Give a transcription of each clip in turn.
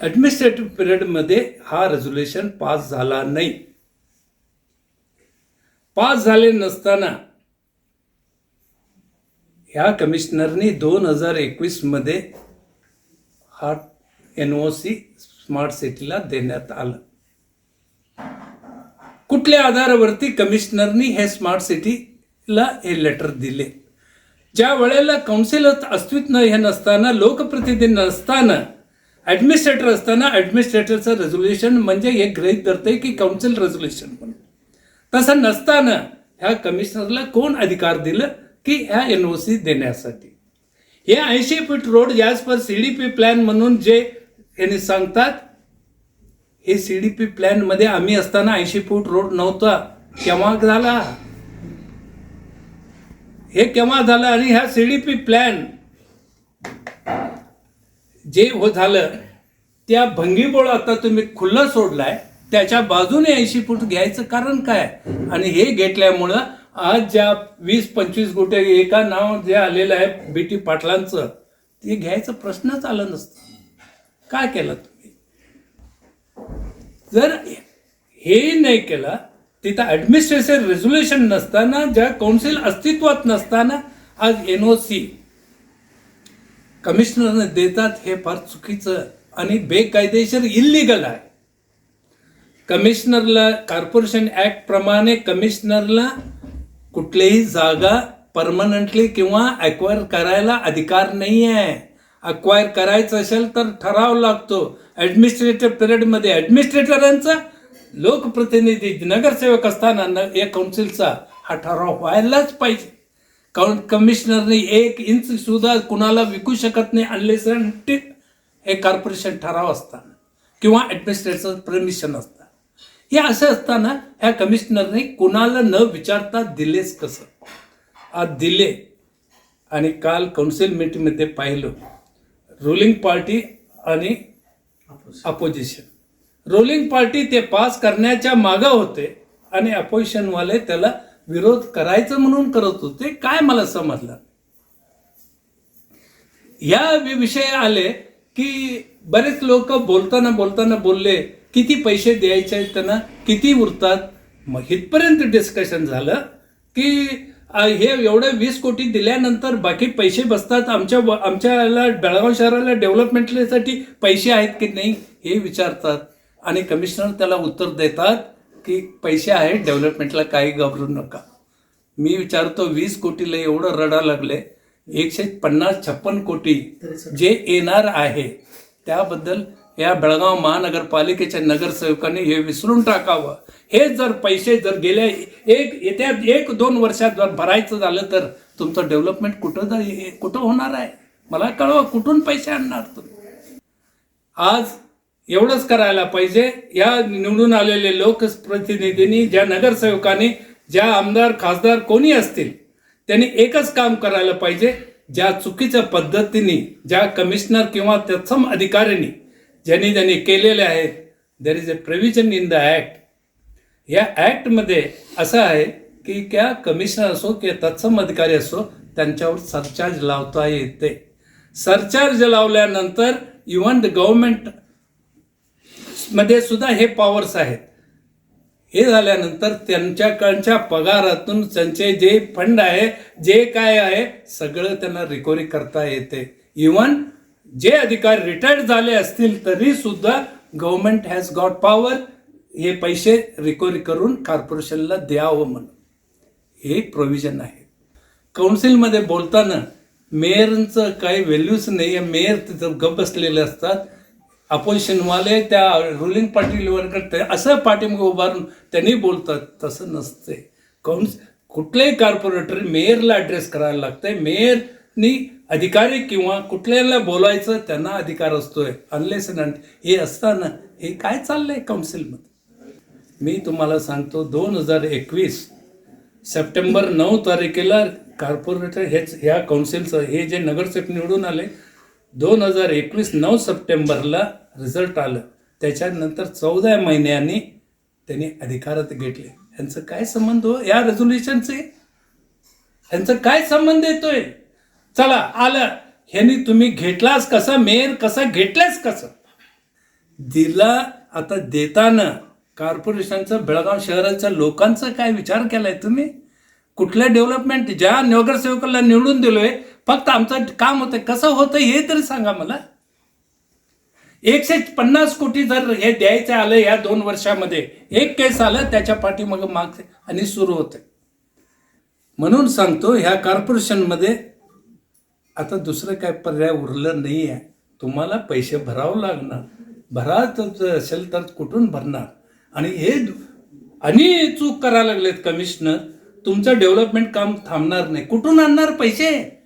Administrative पिरियडमध्ये हा resolution pass झाला नाही. पास झाले नसताना ह्या कमिशनरनी दोन हजार एकवीसमध्ये हा एन ओ सी स्मार्ट सिटीला देण्यात आलं. कुठल्या आधारावरती कमिशनरनी हे स्मार्ट सिटीला हे लेटर दिले? ज्या वेळेला काउन्सिल अस्तित्व हे नसताना लोकप्रतिनिधी नसताना ॲडमिनिस्ट्रेटर असताना ॲडमिनिस्ट्रेटरचं रेझोल्युशन म्हणजे हे ग्रहित धरते की काउन्सिल रेझोल्युशन म्हणून तसं नसताना ह्या कमिशनरला कोण अधिकार दिलं? की ह्या एन ओ सी देण्यासाठी. हे ऐंशी फूट रोड याच पर सी डी पी प्लॅन म्हणून जे यांनी सांगतात हे सी डी पी प्लॅनमध्ये आम्ही असताना ऐंशी फूट रोड नव्हता. केव्हा झाला? हे केव्हा झालं? आणि ह्या सी डी पी प्लॅन जे हो झालं त्या भंगीबोळ आता तुम्ही खुल्लं सोडलाय त्याच्या बाजूने ऐंशी फूट घ्यायचं कारण काय? आणि हे घेतल्यामुळं आज ज्या वीस पंचवीस गोटे एका नाव जे आलेलं आहे बी टी पाटलांचं ते घ्यायचं प्रश्नच आला नसतं. काय केलं तुम्ही? जर हे नाही केलं तिथं ॲडमिनिस्ट्रेशन रेझोल्युशन नसताना ज्या कौन्सिल अस्तित्वात नसताना आज एन ओ सी कमिशनरने देतात हे फार चुकीचं आणि बेकायदेशीर इल्लिगल आहे. कमिशनरला कॉर्पोरेशन ऍक्ट प्रमाणे कमिशनरला कुठलीही जागा परमनंटली किंवा अक्वायर करायला अधिकार नाही आहे अक्वायर करायचं असेल तर ठराव लागतो. ॲडमिनिस्ट्रेटिव्ह पिरियडमध्ये ॲडमिनिस्ट्रेटरांचा लोकप्रतिनिधी नगरसेवक असताना न या काउन्सिलचा हा ठराव व्हायलाच पाहिजे. काउन कमिशनरने एक इंच सुद्धा कुणाला विकू शकत नाही अनलेस हे कॉर्पोरेशन ठराव असताना किंवा ॲडमिनिस्ट्रेटर परमिशन असतं हे असं असताना ह्या कमिशनरने कुणाला न विचारता दिलेच कसं? आज दिले. आणि काल कौन्सिल मीटिंगमध्ये पाहिलं रुलिंग पार्टी आणि अपोजिशन रुलिंग पार्टी ते पास करण्याच्या मागं होते आणि अपोजिशनवाले त्याला विरोध करायचं म्हणून करत होते काय मला समजलं? या विषय आले की बरेच लोक बोलताना बोलताना बोलले किती पैसे द्यायचे आहेत त्यांना किती उरतात? मग इथपर्यंत डिस्कशन झालं की हे एवढे वीस कोटी दिल्यानंतर बाकी पैसे बसतात आमच्या आमच्याला बेळगाव शहराला डेव्हलपमेंटसाठी पैसे आहेत की नाही हे विचारतात. आणि कमिशनर त्याला उत्तर देतात की पैसे आहेत डेव्हलपमेंटला काही घाबरू नका. मी विचारतो वीस कोटीला एवढं रडा लागले एकशे पन्नास छप्पन कोटी जे येणार आहे त्याबद्दल या बेळगाव महानगरपालिकेच्या नगरसेवकांनी हे विसरून टाकावं. हे जर पैसे जर गेल्या एक येत्या एक दोन वर्षात जर भरायचं झालं तर तुमचं डेव्हलपमेंट कुठं जा- कुठं होणार आहे? मला कळवा कुठून पैसे आणणार तुम्ही? आज एवढंच करायला पाहिजे. या निवडून आलेले लोकप्रतिनिधींनी ज्या नगरसेवकांनी ज्या आमदार खासदार कोणी असतील त्यांनी एकच काम करायला पाहिजे. ज्या चुकीच्या पद्धतीने ज्या कमिशनर किंवा तत्सम अधिकाऱ्यांनी ज्यांनी ज्यांनी केलेले आहेत there is a provision in the act या ॲक्टमध्ये असं आहे की त्या कमिशनर असो किंवा तत्सम अधिकारी असो त्यांच्यावर सरचार्ज लावता येते. सरचार्ज लावल्यानंतर इव्हन द गव्हर्मेंट मध्ये सुद्धा हे पॉवर्स आहेत. हे झाल्यानंतर त्यांच्याकडच्या पगारातून त्यांचे जे फंड आहे जे काय आहे सगळं त्यांना रिकव्हरी करता येते. इवन जे अधिकारी रिटायर्ड झाले असतील तरी सुद्धा गव्हर्नमेंट हॅज गॉट पॉवर हे पैसे रिकव्हरी करून कॉर्पोरेशनला द्यावं म्हणून. हे प्रोव्हिजन आहे. कौन्सिलमध्ये बोलताना मेयरचं काही व्हॅल्यूच नाही आहे मेयर तिथं गप बसलेले असतात. अपोजिशनवाले त्या रुलिंग पार्टीवर असं पाठीमागे उभारून त्यांनी बोलतात तसं नसते. कौन्स कुठलेही कॉर्पोरेटर मेयरला ॲड्रेस करायला लागतंय. मेयरनी अधिकारी किंवा कुठल्याला बोलायचं त्यांना अधिकार असतोय. अनलेस हे असताना हे काय चाललंय काउन्सिलमध्ये मी तुम्हाला सांगतो दोन हजार एकवीस सप्टेंबर नऊ तारखेला कॉर्पोरेटर हेच ह्या कौन्सिलचं हे जे नगरसेवक निवडून आले दोन हजार एकवीस नऊ सप्टेंबरला रिझल्ट आलं. त्याच्यानंतर चौदा महिन्यांनी त्यांनी अधिकारात घेतले. यांचं काय संबंध हो? या रेझोल्युशनचे यांचं काय संबंध येतोय? चला आलं. ह्यांनी तुम्ही घेतलाच कसा? मेयर कसा? घेतलास कसं? दिला आता देताना कॉर्पोरेशनचं बेळगाव शहराच्या लोकांचा काय विचार केलाय तुम्ही? कुठल्या डेव्हलपमेंट ज्या नगरसेवकाला निवडून दिलोय फक्त आमचं काम होतं. कसं होतं हे तरी सांगा मला. एकशे पन्नास कोटी जर हे द्यायचं आलं या दोन वर्षामध्ये एक केस आलं त्याच्या पाठीमाग माग आणि सुरू होते. म्हणून सांगतो ह्या कॉर्पोरेशनमध्ये आता दुसरं काय पर्याय उरलं नाही आहे. तुम्हाला पैसे भरावं लागणार. भरायचं असेल तर कुठून भरणार? आणि हे आणि चूक करायला लागलेत कमिशनर. तुमचं डेव्हलपमेंट काम थांबणार नाही. कुठून आणणार पैसे?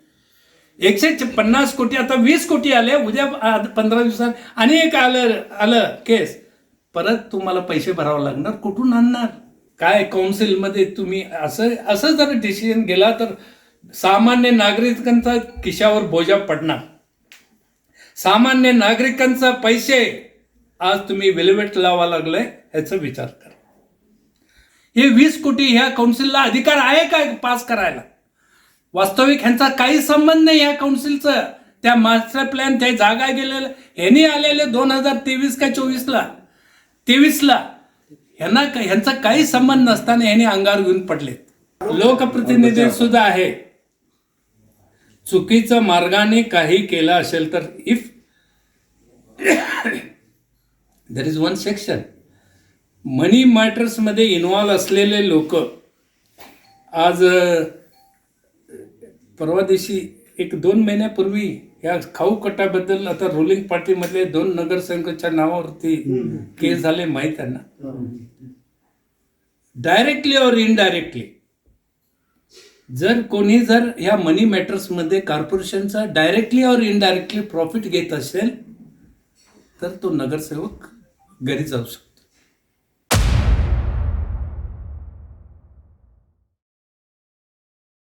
एकशे पन्नास कोटी आता वीस कोटी आले उद्या पंधरा दिवसात. आणि एक आलं आलं केस. परत तुम्हाला पैसे भरावं लागणार कुठून आणणार? काय काउन्सिलमध्ये तुम्ही असं असं जर डिसिजन गेला तर सामान्य नागरिकांचा खिशावर बोजा पडणार. सामान्य नागरिकांचा पैसे आज तुम्ही वेलवेट लावा लागलाय ह्याचा विचार करा. हे वीस कोटी ह्या काउन्सिलला अधिकार आहे का पास करायला? वास्तविक ह्यांचा काही संबंध नाही या काउन्सिलचा त्या मास्टर प्लॅन त्या जागा गेलेल्या ह्यांनी आलेले दोन हजार तेवीस का चोवीसला तेवीसला ह्यांना ह्यांचा काही संबंध नसताना ह्यांनी अंगावर घेऊन पडलेत. लोकप्रतिनिधी सुद्धा आहे. चुकीच्या मार्गाने काही केलं असेल तर if there is one section money मॅटर्समध्ये involve असलेले लोक आज परवा दिवशी एक दोन महिन्यापूर्वी या खाऊ कटाबद्दल आता रुलिंग पार्टीमधले दोन नगरसेवकाच्या नावावरती केस झाले माहीत आहे ना? डायरेक्टली और इनडायरेक्टली जर कोणी जर ह्या मनी मॅटर्समध्ये कॉर्पोरेशनचा डायरेक्टली और इनडायरेक्टली प्रॉफिट घेत असेल तर तो नगरसेवक घरी जाऊ शकतो.